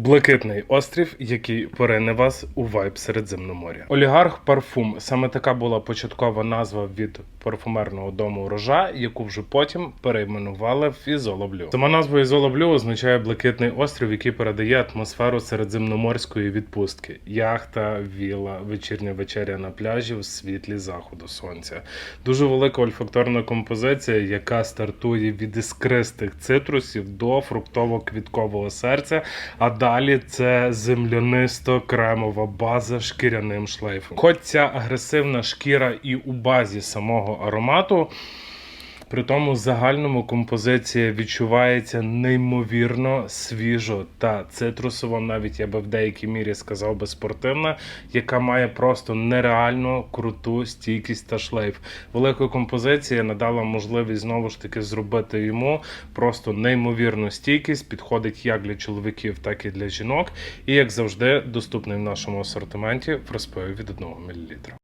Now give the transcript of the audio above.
Блакитний острів, який порине вас у вайб Середземноморя. Олігарх парфум саме така була початкова назва від парфумерного дому рожа, яку вже потім перейменували в Ізолоблю. Сама назва Ізолоблю означає блакитний острів, який передає атмосферу середземноморської відпустки. Яхта, віла, вечірня вечеря на пляжі в світлі заходу сонця. Дуже велика ольфакторна композиція, яка стартує від іскристих цитрусів до фруктово-квіткового серця. А далі це землянисто-кремова база шкіряним шлейфом. Хоч ця агресивна шкіра і у базі самого аромату. При тому загальному композиція відчувається неймовірно свіжо та цитрусово, навіть я би в деякій мірі сказав би спортивна, яка має просто нереально круту стійкість та шлейф. Велика композиція надала можливість знову ж таки зробити йому просто неймовірну стійкість. Підходить як для чоловіків, так і для жінок. І як завжди, доступний в нашому асортименті в розпиві від 1 мл.